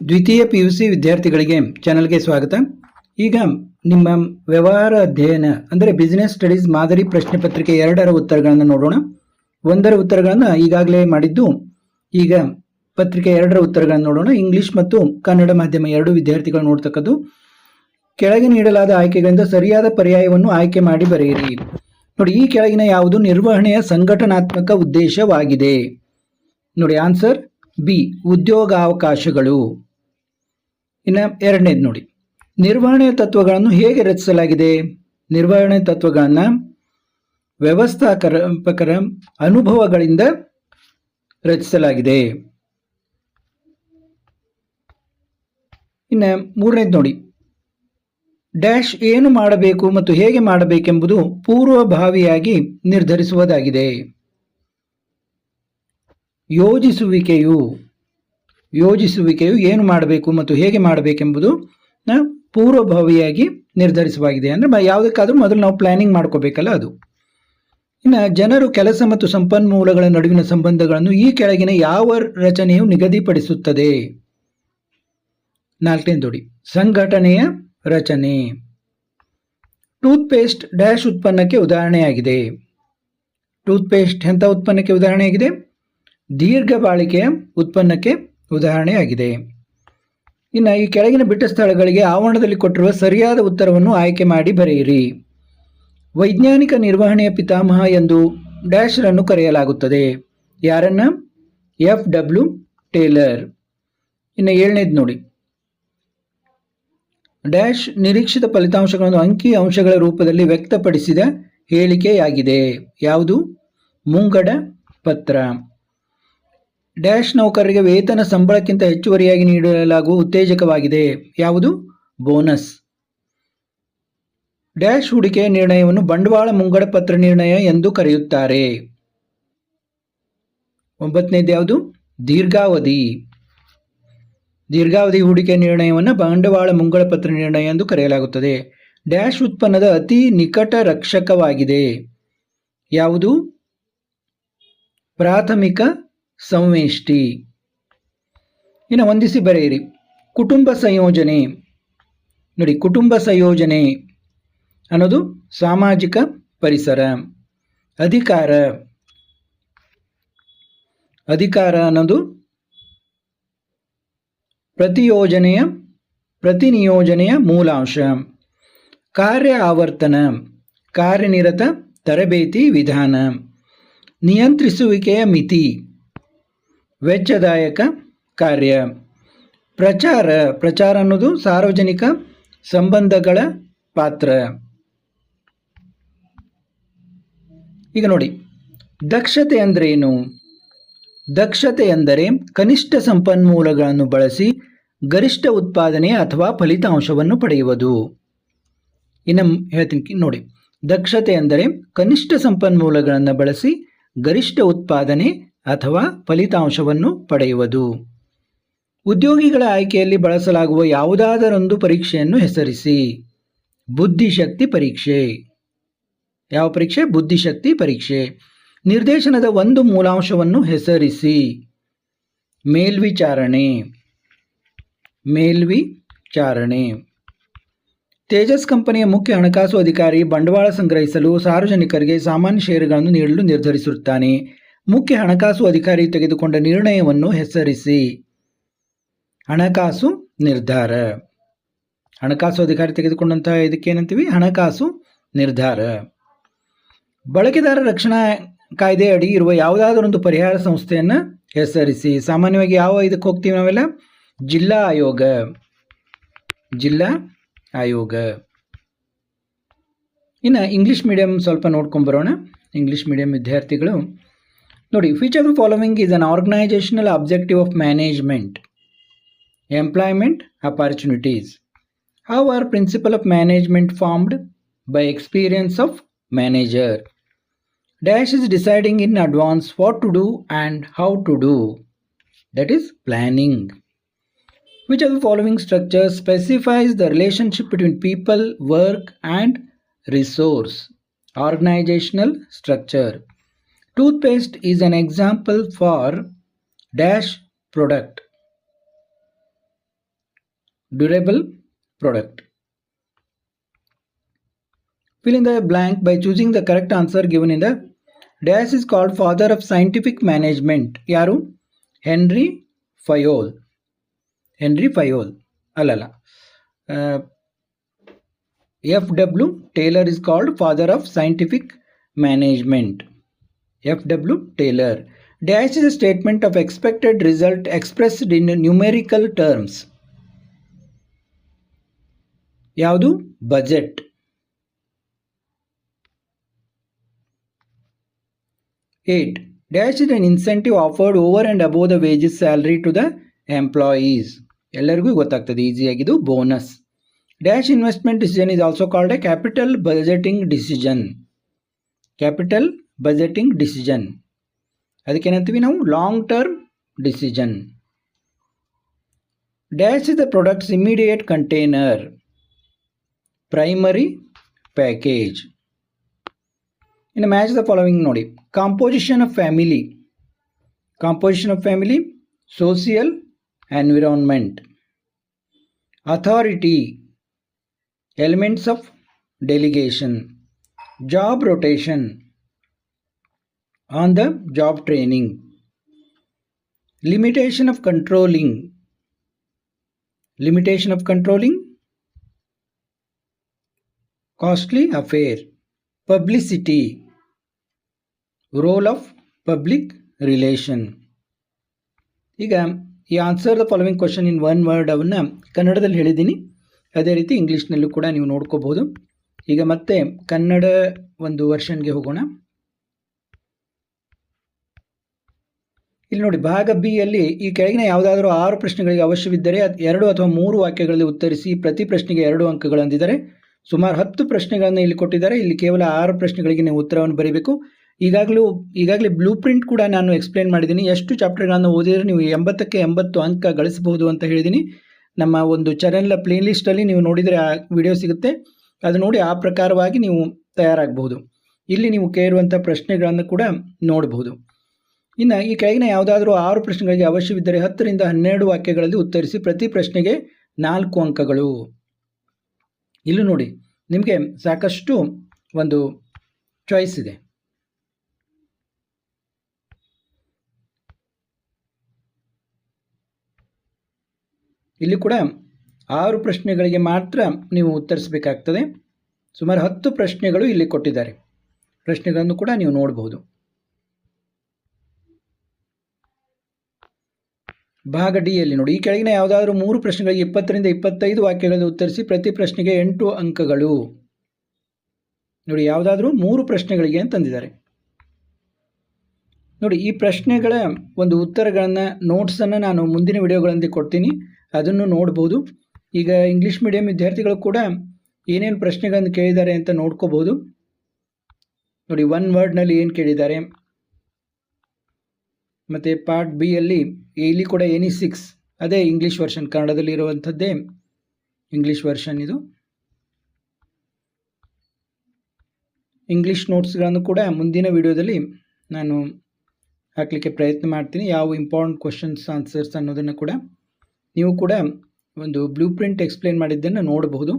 ದ್ವಿತೀಯ P U C ವಿದ್ಯಾರ್ಥಿಗಳಿಗೆ ಚಾನಲ್ಗೆ ಸ್ವಾಗತ. ಈಗ ನಿಮ್ಮ ವ್ಯವಹಾರ ಅಧ್ಯಯನ, ಅಂದರೆ ಬಿಸಿನೆಸ್ ಸ್ಟಡೀಸ್ ಮಾದರಿ ಪ್ರಶ್ನೆ ಪತ್ರಿಕೆ ಎರಡರ ಉತ್ತರಗಳನ್ನು ನೋಡೋಣ. ಒಂದರ ಉತ್ತರಗಳನ್ನು ಈಗಾಗಲೇ ಮಾಡಿದ್ದು, ಈಗ ಪತ್ರಿಕೆ ಎರಡರ ಉತ್ತರಗಳನ್ನು ನೋಡೋಣ. ಇಂಗ್ಲಿಷ್ ಮತ್ತು ಕನ್ನಡ ಮಾಧ್ಯಮ ಎರಡು ವಿದ್ಯಾರ್ಥಿಗಳು ನೋಡ್ತಕ್ಕದ್ದು. ಕೆಳಗೆ ನೀಡಲಾದ ಆಯ್ಕೆಗಳಿಂದ ಸರಿಯಾದ ಪರ್ಯಾಯವನ್ನು ಆಯ್ಕೆ ಮಾಡಿ ಬರೆಯಿರಿ. ನೋಡಿ, ಈ ಕೆಳಗಿನ ಯಾವುದು? ನಿರ್ವಹಣೆಯ ಸಂಘಟನಾತ್ಮಕ ಉದ್ದೇಶವಾಗಿದೆ. ನೋಡಿ ಆನ್ಸರ್ ಬಿ, ಉದ್ಯೋಗಾವಕಾಶಗಳು. ಇನ್ನು ಎರಡನೇದು ನೋಡಿ. ನಿರ್ವಹಣೆಯ ತತ್ವಗಳನ್ನು ಹೇಗೆ ರಚಿಸಲಾಗಿದೆ? ನಿರ್ವಹಣೆ ತತ್ವಗಳನ್ನು ವ್ಯವಸ್ಥಾಪಕರ ಅನುಭವಗಳಿಂದ ರಚಿಸಲಾಗಿದೆ. ಇನ್ನು ಮೂರನೇದು ನೋಡಿ. ಡ್ಯಾಶ್ ಏನು ಮಾಡಬೇಕು ಮತ್ತು ಹೇಗೆ ಮಾಡಬೇಕೆಂಬುದು ಪೂರ್ವಭಾವಿಯಾಗಿ ನಿರ್ಧರಿಸುವುದಾಗಿದೆ. ಯೋಜಿಸುವಿಕೆಯು ಯೋಜಿಸುವಿಕೆಯು ಏನು ಮಾಡಬೇಕು ಮತ್ತು ಹೇಗೆ ಮಾಡಬೇಕೆಂಬುದು ಪೂರ್ವಭಾವಿಯಾಗಿ ನಿರ್ಧರಿಸುವಾಗಿದೆ. ಅಂದರೆ ಯಾವುದಕ್ಕಾದರೂ ಮೊದಲು ನಾವು ಪ್ಲಾನಿಂಗ್ ಮಾಡ್ಕೋಬೇಕಲ್ಲ ಅದು. ಇನ್ನು ಜನರು ಕೆಲಸ ಮತ್ತು ಸಂಪನ್ಮೂಲಗಳ ನಡುವಿನ ಸಂಬಂಧಗಳನ್ನು ಈ ಕೆಳಗಿನ ಯಾವ ರಚನೆಯು ನಿಗದಿಪಡಿಸುತ್ತದೆ? ನಾಲ್ಕನೇ ನೋಡಿ. ಸಂಘಟನೆಯ ರಚನೆ. ಟೂತ್ಪೇಸ್ಟ್ ಡ್ಯಾಶ್ ಉತ್ಪನ್ನಕ್ಕೆ ಉದಾಹರಣೆಯಾಗಿದೆ. ಟೂತ್ಪೇಸ್ಟ್ ಎಂಥ ಉತ್ಪನ್ನಕ್ಕೆ ಉದಾಹರಣೆಯಾಗಿದೆ? ದೀರ್ಘ ಬಾಳಿಕೆಯ ಉತ್ಪನ್ನಕ್ಕೆ ಉದಾಹರಣೆಯಾಗಿದೆ. ಇನ್ನು ಈ ಕೆಳಗಿನ ಬಿಟ್ಟ ಸ್ಥಳಗಳಿಗೆ ಆವರಣದಲ್ಲಿ ಕೊಟ್ಟಿರುವ ಸರಿಯಾದ ಉತ್ತರವನ್ನು ಆಯ್ಕೆ ಮಾಡಿ ಬರೆಯಿರಿ. ವೈಜ್ಞಾನಿಕ ನಿರ್ವಹಣೆಯ ಪಿತಾಮಹ ಎಂದು ಡ್ಯಾಶ್ರನ್ನು ಕರೆಯಲಾಗುತ್ತದೆ. ಯಾರನ್ನ? ಎಫ್. ಡಬ್ಲ್ಯೂ. ಟೇಲರ್. ಇನ್ನು ಏಳನೇದು ನೋಡಿ. ಡ್ಯಾಶ್ ನಿರೀಕ್ಷಿತ ಫಲಿತಾಂಶಗಳನ್ನು ಅಂಕಿ ಅಂಶಗಳ ರೂಪದಲ್ಲಿ ವ್ಯಕ್ತಪಡಿಸಿದ ಹೇಳಿಕೆಯಾಗಿದೆ. ಯಾವುದು? ಮುಂಗಡ ಪತ್ರ. ಡ್ಯಾಶ್ ನೌಕರರಿಗೆ ವೇತನ ಸಂಬಳಕ್ಕಿಂತ ಹೆಚ್ಚುವರಿಯಾಗಿ ನೀಡಲಾಗುವ ಉತ್ತೇಜಕವಾಗಿದೆ. ಯಾವುದು? ಬೋನಸ್ ಡ್ಯಾಶ್ ಹೂಡಿಕೆಯ ನಿರ್ಣಯವನ್ನು ಬಂಡವಾಳ ಮುಂಗಡ ಪತ್ರ ನಿರ್ಣಯ ಎಂದು ಕರೆಯುತ್ತಾರೆ. ಒಂಬತ್ತನೇದು ಯಾವುದು? ದೀರ್ಘಾವಧಿ. ದೀರ್ಘಾವಧಿ ಹೂಡಿಕೆ ನಿರ್ಣಯವನ್ನು ಬಂಡವಾಳ ಮುಂಗಡ ಪತ್ರ ನಿರ್ಣಯ ಎಂದು ಕರೆಯಲಾಗುತ್ತದೆ. ಡ್ಯಾಶ್ ಉತ್ಪನ್ನದ ಅತಿ ನಿಕಟ ರಕ್ಷಕವಾಗಿದೆ. ಯಾವುದು? ಪ್ರಾಥಮಿಕ ಸಂವೇಷ್ಟಿ. ಇನ್ನು ಹೊಂದಿಸಿ ಬರೆಯಿರಿ. ಕುಟುಂಬ ಸಂಯೋಜನೆ. ನೋಡಿ, ಕುಟುಂಬ ಸಂಯೋಜನೆ ಅನ್ನೋದು ಸಾಮಾಜಿಕ ಪರಿಸರ. ಅಧಿಕಾರ. ಅಧಿಕಾರ ಅನ್ನೋದು ಪ್ರತಿಯೋಜನೆಯ, ಪ್ರತಿನಿಯೋಜನೆಯ ಮೂಲಾಂಶ ಕಾರ್ಯ ಆವರ್ತನ, ಕಾರ್ಯನಿರತ ತರಬೇತಿ ವಿಧಾನ. ನಿಯಂತ್ರಿಸುವಿಕೆಯ ಮಿತಿ. ವೆಚ್ಚದಾಯಕ ಕಾರ್ಯ. ಪ್ರಚಾರ ಪ್ರಚಾರ ಅನ್ನೋದು ಸಾರ್ವಜನಿಕ ಸಂಬಂಧಗಳ ಪಾತ್ರ. ಈಗ ನೋಡಿ, ದಕ್ಷತೆ ಅಂದರೆ ಏನು? ದಕ್ಷತೆ ಎಂದರೆ ಕನಿಷ್ಠ ಸಂಪನ್ಮೂಲಗಳನ್ನು ಬಳಸಿ ಗರಿಷ್ಠ ಉತ್ಪಾದನೆ ಅಥವಾ ಫಲಿತಾಂಶವನ್ನು ಪಡೆಯುವುದು. ಇನ್ನು ಹೇಳ್ತೀನಿ ನೋಡಿ, ದಕ್ಷತೆ ಎಂದರೆ ಕನಿಷ್ಠ ಸಂಪನ್ಮೂಲಗಳನ್ನು ಬಳಸಿ ಗರಿಷ್ಠ ಉತ್ಪಾದನೆ ಅಥವಾ ಫಲಿತಾಂಶವನ್ನು ಪಡೆಯುವುದು. ಉದ್ಯೋಗಿಗಳ ಆಯ್ಕೆಯಲ್ಲಿ ಬಳಸಲಾಗುವ ಯಾವುದಾದರೊಂದು ಪರೀಕ್ಷೆಯನ್ನು ಹೆಸರಿಸಿ. ಬುದ್ಧಿಶಕ್ತಿ ಪರೀಕ್ಷೆ. ಯಾವ ಪರೀಕ್ಷೆ? ಬುದ್ಧಿಶಕ್ತಿ ಪರೀಕ್ಷೆ. ನಿರ್ದೇಶನದ ಒಂದು ಮೂಲಾಂಶವನ್ನು ಹೆಸರಿಸಿ. ಮೇಲ್ವಿಚಾರಣೆ. ಮೇಲ್ವಿಚಾರಣೆ. ತೇಜಸ್ ಕಂಪನಿಯ ಮುಖ್ಯ ಹಣಕಾಸು ಅಧಿಕಾರಿ ಬಂಡವಾಳ ಸಂಗ್ರಹಿಸಲು ಸಾರ್ವಜನಿಕರಿಗೆ ಸಾಮಾನ್ಯ ಷೇರುಗಳನ್ನು ನೀಡಲು ನಿರ್ಧರಿಸುತ್ತಾನೆ. ಮುಖ್ಯ ಹಣಕಾಸು ಅಧಿಕಾರಿ ತೆಗೆದುಕೊಂಡ ನಿರ್ಣಯವನ್ನು ಹೆಸರಿಸಿ. ಹಣಕಾಸು ನಿರ್ಧಾರ. ಹಣಕಾಸು ಅಧಿಕಾರಿ ತೆಗೆದುಕೊಂಡಂತಹ ಇದಕ್ಕೆ ಏನಂತೀವಿ? ಹಣಕಾಸು ನಿರ್ಧಾರ. ಬಳಕೆದಾರ ರಕ್ಷಣಾ ಕಾಯ್ದೆ ಅಡಿ ಇರುವ ಯಾವುದಾದರೊಂದು ಪರಿಹಾರ ಸಂಸ್ಥೆಯನ್ನು ಹೆಸರಿಸಿ. ಸಾಮಾನ್ಯವಾಗಿ ಯಾವ ಇದಕ್ಕೆ ಹೋಗ್ತೀವಿ ನಾವೆಲ್ಲ? ಜಿಲ್ಲಾ ಆಯೋಗ. ಜಿಲ್ಲಾ ಆಯೋಗ. ಇನ್ನು ಇಂಗ್ಲೀಷ್ ಮೀಡಿಯಂ ಸ್ವಲ್ಪ ನೋಡ್ಕೊಂಬರೋಣ ಇಂಗ್ಲೀಷ್ ಮೀಡಿಯಂ ವಿದ್ಯಾರ್ಥಿಗಳು which of the following is an organizational objective of management employment opportunities. How are principle of management formed? By experience of manager. Dash is deciding in advance what to do and how to do. That is planning. Which of the following structures specifies the relationship between people, work, and resource? Organizational structure. Toothpaste is an example for dash product. Durable product Fill in the blank by choosing the correct answer given in the dash is called father of scientific management. ಯಾರು henry ಫಯೋಲ್ henry ಫಯೋಲ್ ಅಲ್ಲಲ್ಲ F W Taylor is called father of scientific management F W Taylor dash is a statement of expected result expressed in numerical terms ಯಾವುದು? Budget eight dash is an incentive offered over and above the wages salary to the employees ಎಲ್ಲರಿಗೂ ಗೊತ್ತಾಗ್ತದೆ ಈಸಿಯಾಗಿದ್ದು bonus dash investment decision is also called a capital budgeting decision capital budgeting decision ಅದಕ್ಕೇನಂತೀವಿ ನಾವು long term decision dash is the products immediate container primary package ಇನ್ನು match the following ನೋಡಿ composition of family composition of family social environment authority elements of delegation job rotation on the job training. Limitation of controlling. limitation of controlling costly affair publicity Role of public relation. ಈಗ ಈ answer the following question in one word ಅವನ್ನು ಕನ್ನಡದಲ್ಲಿ ಹೇಳಿದ್ದೀನಿ ಅದೇ ರೀತಿ ಇಂಗ್ಲೀಷ್ನಲ್ಲೂ ಕೂಡ ನೀವು ನೋಡ್ಕೋಬಹುದು ಈಗ ಮತ್ತೆ ಕನ್ನಡ ಒಂದು ವರ್ಷನ್ಗೆ ಹೋಗೋಣ ಇಲ್ಲಿ ನೋಡಿ, ಭಾಗ ಬಿ ಯಲ್ಲಿ ಈ ಕೆಳಗಿನ ಯಾವುದಾದರೂ ಆರು ಪ್ರಶ್ನೆಗಳಿಗೆ ಅವಶ್ಯವಿದ್ದರೆ ಎರಡು ಅಥವಾ ಮೂರು ವಾಕ್ಯಗಳಲ್ಲಿ ಉತ್ತರಿಸಿ ಪ್ರತಿ ಪ್ರಶ್ನೆಗೆ ಎರಡು ಅಂಕಗಳು ಅಂದಿದ್ದಾರೆ ಸುಮಾರು ಹತ್ತು ಪ್ರಶ್ನೆಗಳನ್ನು ಇಲ್ಲಿ ಕೊಟ್ಟಿದ್ದಾರೆ. ಇಲ್ಲಿ ಕೇವಲ ಆರು ಪ್ರಶ್ನೆಗಳಿಗೆ ನೀವು ಉತ್ತರವನ್ನು ಬರೀಬೇಕು. ಈಗಾಗಲೂ, ಈಗಾಗಲೇ ಬ್ಲೂ ಪ್ರಿಂಟ್ ಕೂಡ ನಾನು ಎಕ್ಸ್ಪ್ಲೇನ್ ಮಾಡಿದ್ದೀನಿ. ಎಷ್ಟು ಚಾಪ್ಟರ್ಗಳನ್ನು ಓದಿದರೆ ನೀವು ಎಂಬತ್ತಕ್ಕೆ ಎಂಬತ್ತು ಅಂಕ ಗಳಿಸಬಹುದು ಅಂತ ಹೇಳಿದ್ದೀನಿ. ನಮ್ಮ ಒಂದು ಚಾನೆಲ್ನ ಪ್ಲೇ ಲಿಸ್ಟಲ್ಲಿ ನೀವು ನೋಡಿದರೆ ಆ ವಿಡಿಯೋ ಸಿಗುತ್ತೆ. ಅದು ನೋಡಿ ಆ ಪ್ರಕಾರವಾಗಿ ನೀವು ತಯಾರಾಗಬಹುದು. ಇಲ್ಲಿ ನೀವು ಕೇಳುವಂಥ ಪ್ರಶ್ನೆಗಳನ್ನು ಕೂಡ ನೋಡಬಹುದು. ಇನ್ನು ಈ ಕೆಳಗಿನ ಯಾವುದಾದ್ರೂ ಆರು ಪ್ರಶ್ನೆಗಳಿಗೆ ಅವಶ್ಯವಿದ್ದರೆ ಹತ್ತರಿಂದ ಹನ್ನೆರಡು ವಾಕ್ಯಗಳಲ್ಲಿ ಉತ್ತರಿಸಿ ಪ್ರತಿ ಪ್ರಶ್ನೆಗೆ ನಾಲ್ಕು ಅಂಕಗಳು. ಇಲ್ಲೂ ನೋಡಿ, ನಿಮಗೆ ಸಾಕಷ್ಟು ಒಂದು ಚಾಯ್ಸ್ ಇದೆ. ಇಲ್ಲಿ ಕೂಡ ಆರು ಪ್ರಶ್ನೆಗಳಿಗೆ ಮಾತ್ರ ನೀವು ಉತ್ತರಿಸಬೇಕಾಗ್ತದೆ. ಸುಮಾರು ಹತ್ತು ಪ್ರಶ್ನೆಗಳು ಇಲ್ಲಿ ಕೊಟ್ಟಿದ್ದಾರೆ. ಪ್ರಶ್ನೆಗಳನ್ನು ಕೂಡ ನೀವು ನೋಡಬಹುದು ಭಾಗ ಡಿ ಯಲ್ಲಿ ನೋಡಿ, ಈ ಕೆಳಗಿನ ಯಾವುದಾದ್ರೂ ಮೂರು ಪ್ರಶ್ನೆಗಳಿಗೆ ಇಪ್ಪತ್ತರಿಂದ ಇಪ್ಪತ್ತೈದು ವಾಕ್ಯಗಳಲ್ಲಿ ಉತ್ತರಿಸಿ ಪ್ರತಿ ಪ್ರಶ್ನೆಗೆ ಎಂಟು ಅಂಕಗಳು. ನೋಡಿ, ಯಾವುದಾದ್ರೂ ಮೂರು ಪ್ರಶ್ನೆಗಳಿಗೆ ಅಂತಂದಿದ್ದಾರೆ ನೋಡಿ, ಈ ಪ್ರಶ್ನೆಗಳ ಒಂದು ಉತ್ತರಗಳನ್ನು ನೋಟ್ಸನ್ನು ನಾನು ಮುಂದಿನ ವಿಡಿಯೋಗಳಲ್ಲಿ ಕೊಡ್ತೀನಿ. ಅದನ್ನು ನೋಡ್ಬೋದು. ಈಗ ಇಂಗ್ಲೀಷ್ ಮೀಡಿಯಂ ವಿದ್ಯಾರ್ಥಿಗಳು ಕೂಡ ಏನೇನು ಪ್ರಶ್ನೆಗಳನ್ನು ಕೇಳಿದ್ದಾರೆ ಅಂತ ನೋಡ್ಕೋಬೋದು. ನೋಡಿ ಒನ್ ವರ್ಡ್ನಲ್ಲಿ ಏನು ಕೇಳಿದ್ದಾರೆ? ಮತ್ತು ಪಾರ್ಟ್ ಬಿ ಯಲ್ಲಿ ಇಲ್ಲಿ ಕೂಡ ಎನಿ ಸಿಕ್ಸ್, ಅದೇ ಇಂಗ್ಲೀಷ್ ವರ್ಷನ್ ಕನ್ನಡದಲ್ಲಿ ಇರುವಂಥದ್ದೇ ಇಂಗ್ಲೀಷ್ ವರ್ಷನ್ ಇದು. ಇಂಗ್ಲೀಷ್ ನೋಟ್ಸ್ಗಳನ್ನು ಕೂಡ ಮುಂದಿನ ವಿಡಿಯೋದಲ್ಲಿ ನಾನು ಹಾಕಲಿಕ್ಕೆ ಪ್ರಯತ್ನ ಮಾಡ್ತೀನಿ. ಯಾವ ಇಂಪಾರ್ಟೆಂಟ್ ಕ್ವಶನ್ಸ್ ಆನ್ಸರ್ಸ್ ಅನ್ನೋದನ್ನು ಕೂಡ ನೀವು ಕೂಡ ಒಂದು ಬ್ಲೂ ಪ್ರಿಂಟ್ ಎಕ್ಸ್ಪ್ಲೇನ್ ಮಾಡಿದ್ದನ್ನು ನೋಡಬಹುದು.